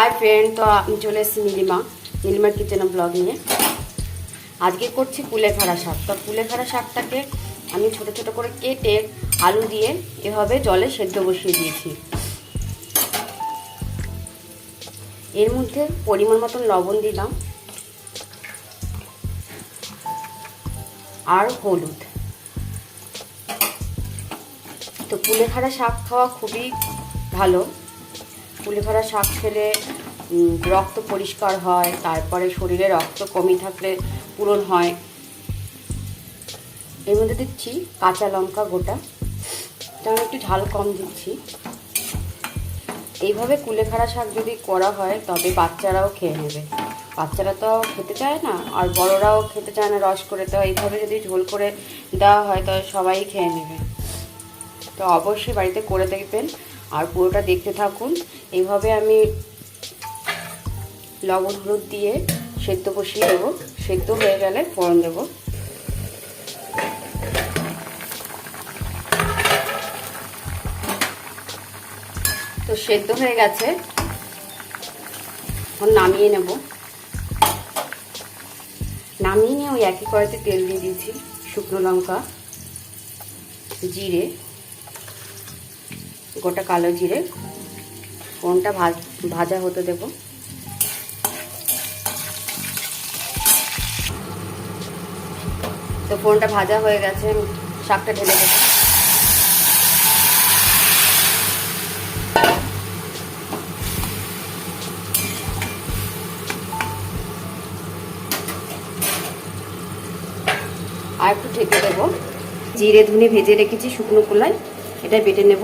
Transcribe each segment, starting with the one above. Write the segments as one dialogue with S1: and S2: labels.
S1: Hi friend তো আমি চলে এসেছি নীলিমা। নীলিমার কিচেন ব্লগ নিয়ে। আজকে করছি কুলেখাড়া শাক। তো কুলেখাড়া শাকটাকে আমি ছোট ছোট করে কেটে আলু দিয়ে এভাবে জলে সেদ্ধ বসিয়ে দিয়েছি। এর মধ্যে পরিমাণ মতন লবণ দিলাম। আর হলুদ। তো কুলেখাড়া শাক খাওয়া খুবই ভালো। কুলেখাড়া শাক খেলে রক্ত পরিষ্কার হয়, তারপরে শরীরে রক্ত কমই থাকলে পূরণ হয়। এর মধ্যে দিচ্ছি কাঁচা লঙ্কা গোটা। তাহলে একটু ঝাল কম দিচ্ছি। এইভাবে কুলেখাড়া শাক যদি করা হয়, তবে বাচ্চারাও খেয়ে নেবে। বাচ্চারা তো খেতে চায় না, আর বড়রাও খেতে চায় না, রস করে। তো এইভাবে যদি ঝোল করে দেওয়া হয় তবে সবাই খেয়ে নেবে। তো অবশ্যই বাড়িতে করে দেখবেন। আর পুরোটা দেখতে থাকুন। এইভাবে আমি লবণ, হলুদ দিয়ে সেদ্ধ বসিয়ে দেবো। সেদ্ধ হয়ে গেলে ফোড়ন দেবো। তো সেদ্ধ হয়ে গেছে। এখন নামিয়ে নেব। নামিয়ে নিয়ে ওই একই কড়াইতে তেল দিয়ে দিয়েছি শুকনো লঙ্কা, জিরে। গোটা কালো জিরে। কোনটা ভাজা হতে দেব। তো ফোনটা ভাজা হয়ে গেছে শাকটা ঢেলে দেবো। আর একটু ঢেকে দেবো। জিরে, ধুনে ভেজে রেখেছি শুকনো কোলায় এটা বেটে নেব।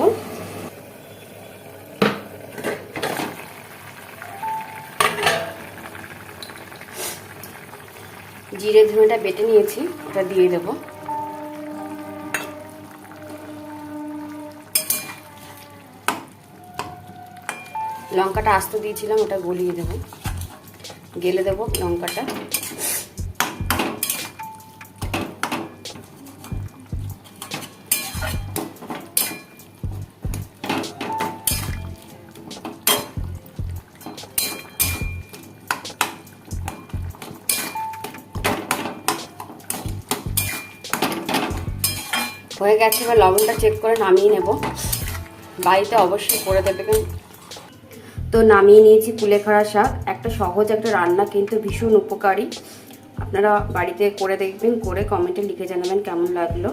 S1: জিরে ধুয়েটা বেটে নিয়েছি, ওটা দিয়ে দেব। লঙ্কাটা আস্ত দিয়েছিলাম, ওটা গলিয়ে দেব। গেলে দেব লঙ্কাটা। হয়ে গেছে, এবার লবণটা চেক করে নামিয়ে নেব। বাড়িতে অবশ্যই করে দেবেন তো নামিয়ে নিয়েছি কুলেখাড়া শাক। একটা সহজ একটা রান্না, কিন্তু ভীষণ উপকারী। আপনারা বাড়িতে করে দেখবেন, করে কমেন্টে লিখে জানাবেন কেমন লাগল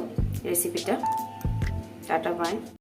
S1: রেসিপিটা টাটা বাই